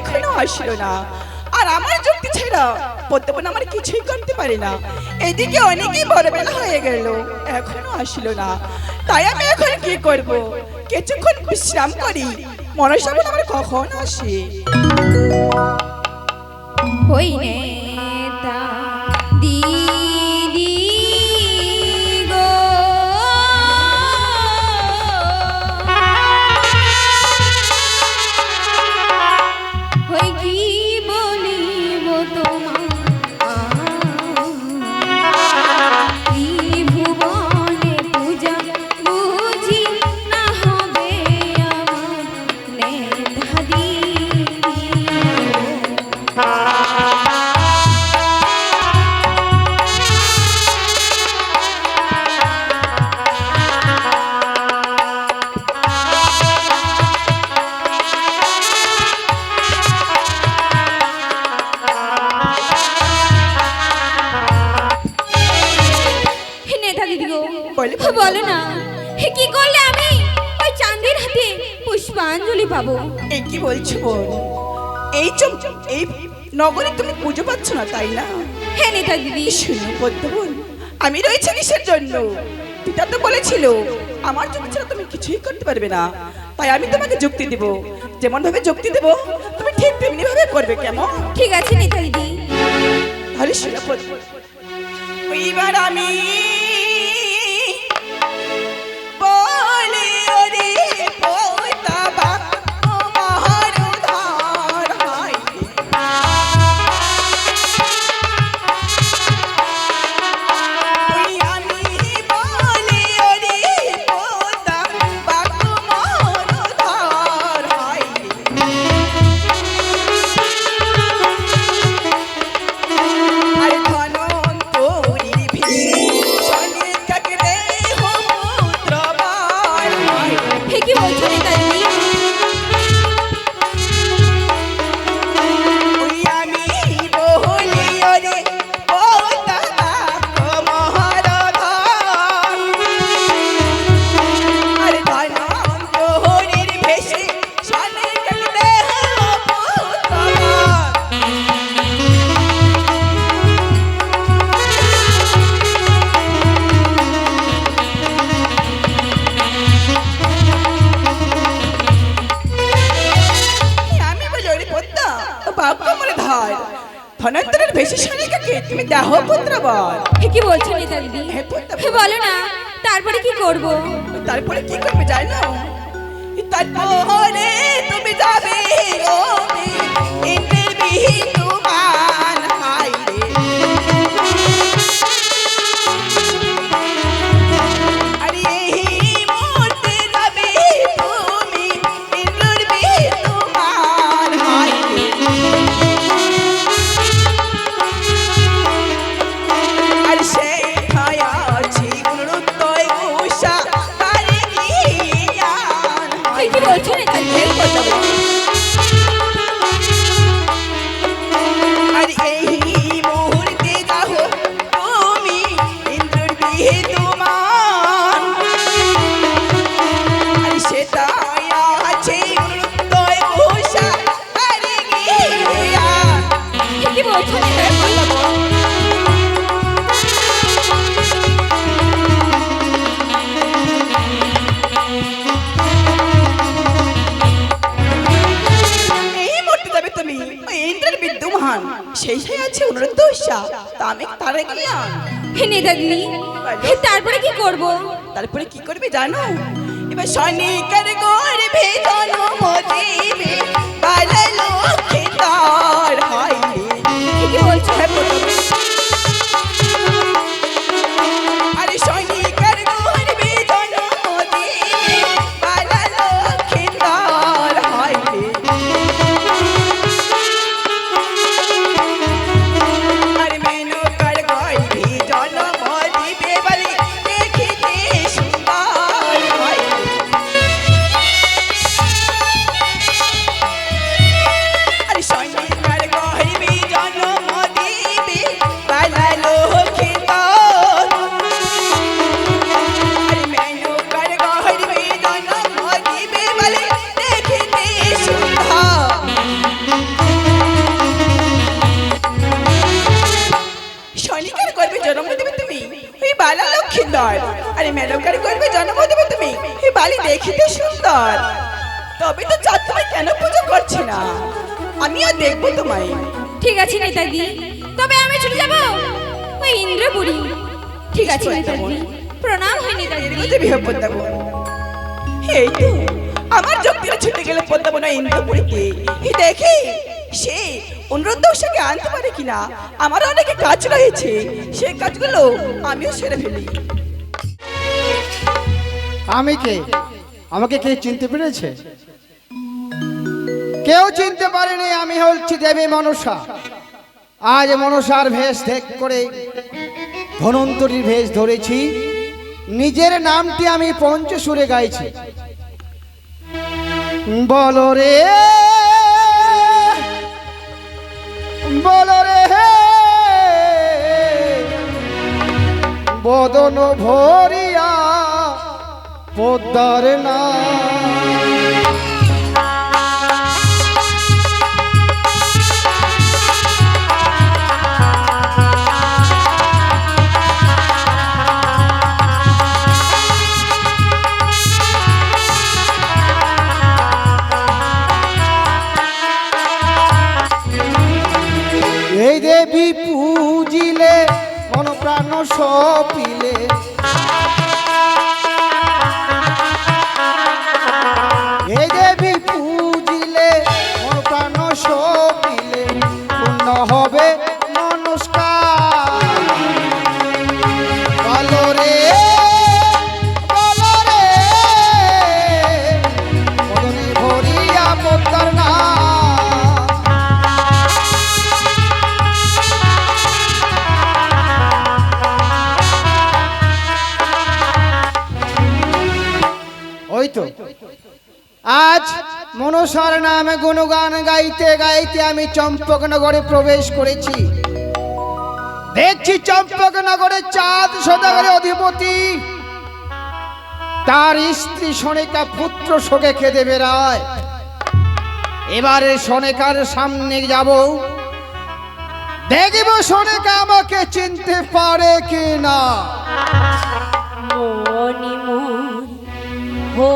এখনও আসলো না। আর আমার যুক্তি ছাড়া পদ্মবন আমার কিছুই করতে পারে না। এদিকে অনেকেই বড় বেলা হয়ে গেল, এখনও আসলো না। তাই আমি এখন কি করব? কিছুক্ষণ বিশ্রাম করি। মনসা বোন আমার কখন আসে? হই পাবো এই কি বলছো বোন? এই চম এই নগরে তুমি পুজো পাচ্ছ না তাই না? হে নেতা দিদি। শুনো পদ্মবন আমি রয়েছি কিসের জন্য? পিতা তো বলেছিল আমার যুক্তি ছাড়া তুমি কিছুই করতে পারবে না। তাই আমি তোমাকে যুক্তি দেব। যেমন ভাবে যুক্তি দেব তুমি ঠিক তেমনি ভাবে করবে কেমন? ঠিক আছে নেতা দিদি। তাহলে শুনো পদ্মবন এইবার আমি বল হে কি বলছেন দিদি হে বলো না তারপরে কি করব? তারপরে কি করবে জানো? তারপরে সেই সেই আছে অনুরোধ উষা তা আমি তারে গেলাম। হে তারপরে কি করব? তারপরে কি করবে জানো? এবার সৈনিকের গর্ভে জন্ম দেবে বালা তার হাই কি বলছো। আরে সুন্দর আরে মেনকার করবে জন্ম দেবে তুমি। এই বালি দেখিতে সুন্দর। তবে তো চাঁদ তোমায় কেন পুজো করছে না? আমিও দেখব তোমায়। ঠিক আছে নেতাজি। তবে আমি চলে যাব? ওই ইন্দ্রপুরী। ঠিক আছে নেতাজি। প্রণাম হয় নেতাজি। এই তো আমার যক্তিরা ছুটে গেলে পদ্মাবু না ইন্দ্রপুরীতে দেখি। সে অনুরোধ দর্শকে আনতে পারে কিনা? আমার অনেকে কাজ রয়েছে। সেই কাজগুলো আমিও সেরে ফেলি। আমি কে? আমাকে কে চিনতে পেরেছে? কেউ চিনতে পারেনি আমি হচ্ছি দেবী মনসা। আজ মনসার ভেষ ত্যাগ করে ধনন্তরীর ভেষ ধরেছি। নিজের নামটি আমি পঞ্চসুরে গাইছি। বলো রে বলো হে। বদন ভরিয়া পদ্মার না। গুণগান গাইতে গাইতে আমি চম্পকনগরে প্রবেশ করেছি। দেখছি চম্পকনগরে চাঁদ সদাগরের অধিপতি। তার স্ত্রী সনিকা পুত্র শোকে খেতে বেড়ায়। এবারে সনেকার সামনে যাব। দেখব সনেকা আমাকে চিনতে পারে কি না মনি হো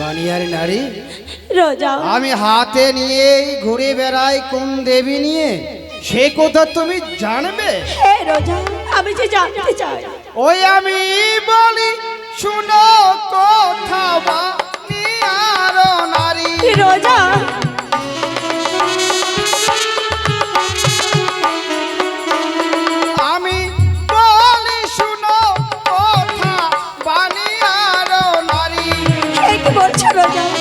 বানিয়ার নারী। রোজা। আমি হাতে নিয়ে ঘুরে বেড়াই কোন দেবী নিয়ে? সে কথা তুমি জানবে? হে রোজা আমি যে জানতে চাই। ওই আমি বলি শুনো কথা বানিয়ার নারী। রোজা হে কি বলছো রোজা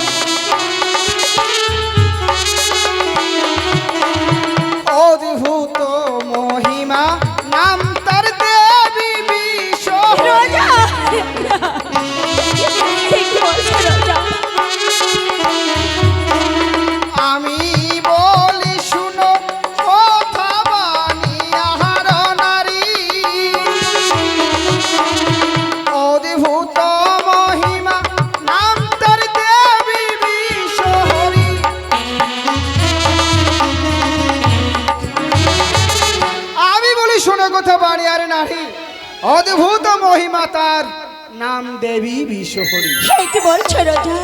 কথা বাড়ি আর নারী অদ্ভুত মহিমা তার। নাম দেবী বিশ্বহরি। সেই কি বলছো রাজা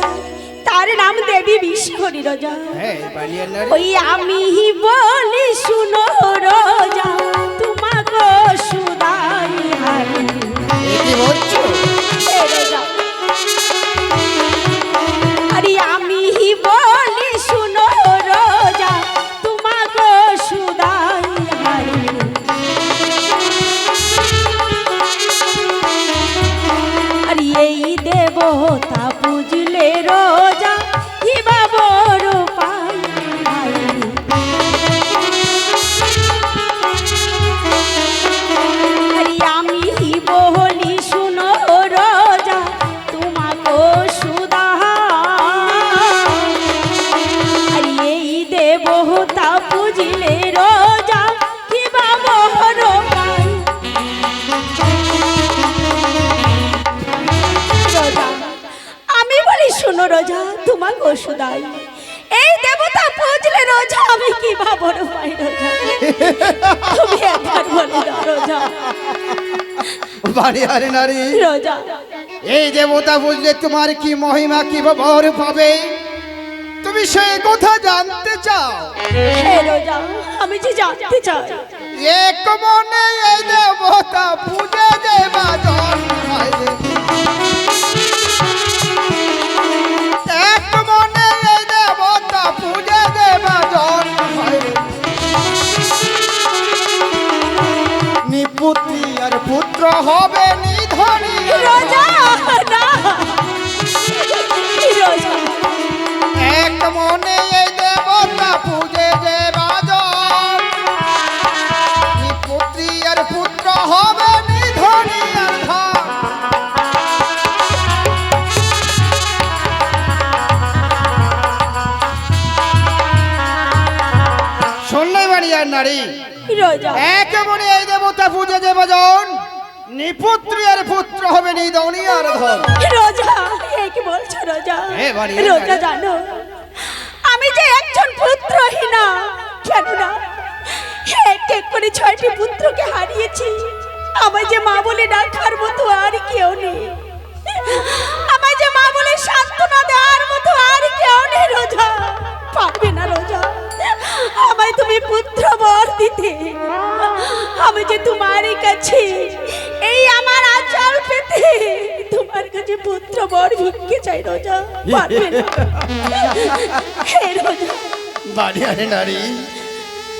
তার নাম দেবী বিশ্বহরি রাজা। হ্যাঁ বাড়ি আর নারী ওই আমি বলি শুনো রাজা তোমাকে সুদাই হারি। এই কি বলছো? রোজা ওষুধাই এই দেবতা বুঝলে রোজা আমি কি ভাবর পাই রোজা তুমি একবার বলে দাও রোজা। বাড়ি আর নারী। রোজা। এই দেবতা বুঝলে তোমার কি মহিমা কি বর পাবে তুমি সে কথা জানতে চাও? রোজা আমি যে জানতে চাই। এক মনে এই দেবতা আর নারী। রোজা। এক মনে এই দেবতা পূজে যে বাজন নিপুত্রী পুত্র হবে নিধনী আর ধন। রোজা কি বলছো রোজা? রোজা জানো। আমি যে একজন পুত্রহীনা কেন না এক এক করে ছয়টি পুত্রকে হারিয়েছি আমার যে মা বলে ডাকার মতো আর কেউ নেই। আমার যে মা বলে ভিক্ষে চাই রোজা পারবে না। হে রোজা। বাড়ি আর নারী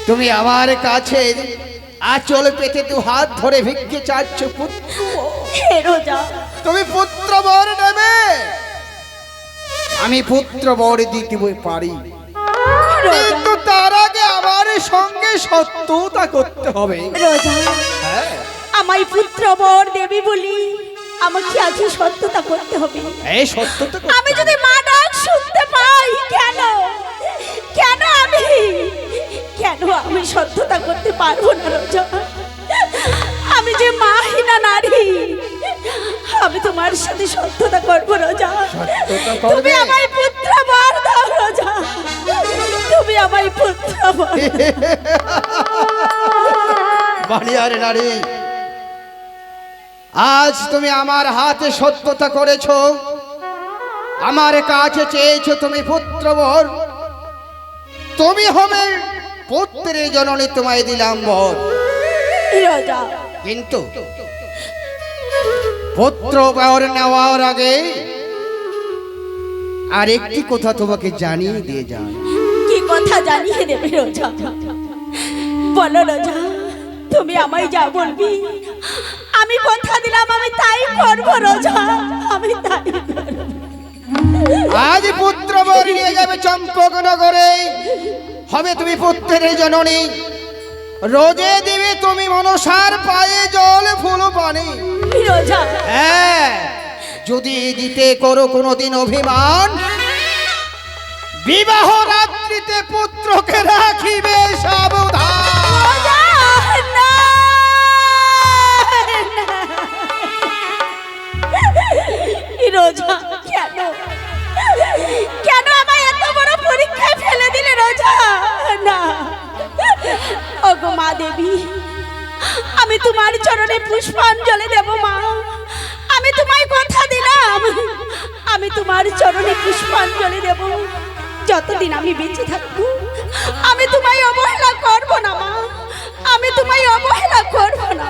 তুমি আমার কাছে আচল পেতে দু হাত ধরে ভিক্ষে চাচ্ছ পুত্র হে রোজা। তুমি পুত্র বর নেবে। আমি পুত্র বর দিতে পারি। কিন্তু তার আগে আমার সঙ্গে সত্যতা করতে হবে। রোজা হ্যাঁ। আমায় পুত্র বর দেবী বলি। আমাকে আজ সত্যতা করতে হবে। এই সত্যতা আমি যদি মা ডাক শুনতে পাই কেন? কেন আমি? কেন আমি সত্যতা করতে পারব না রোজা? আমি যে মাহিনা নারী আমি তোমার সাথে সত্যতা করব রোজা। সত্যতা করবে? তুমি আমায় পুত্র বর দাও রোজা। তুমি আমায় পুত্র বর বাড়িয়ার নারী। আজ তুমি আমার হাতে সত্যতা করেছ। আমার কাছে চেয়েছো তুমি পুত্র বর তুমি হবে পুত্রের জননী তোমায় দিলাম বর। কিন্তু পুত্র বর নেওয়ার আগে আর একটি কথা তোমাকে জানিয়ে দিয়ে যায় কি কথা জানিয়ে দেবে রোজা? বলো রোজা তুমি আমায় যা বলবি আমি কথা দিলাম আমি তাই করব রোজা। আমি তাই আজ পুত্র বর নিয়ে যাবে চম্পকনগরে। হবে তুমি পুত্রের জননী। রোজে দিবে তুমি মনসার পায়ে জল ফুল পানি। রোজা। হ্যাঁ যদি দিতে করো কোনোদিন অভিমান বিবাহ রাত্রিতে পুত্রকে রাখিবে সাবধান। চরণে পুষ্পাঞ্জলি দেব মা। আমি তোমায় কথা দিলাম। আমি তোমার চরণে পুষ্পাঞ্জলি দেব। যতদিন আমি বেঁচে থাকব, আমি তোমায় অবহেলা করব না মা। আমি তোমায় অবহেলা করব না।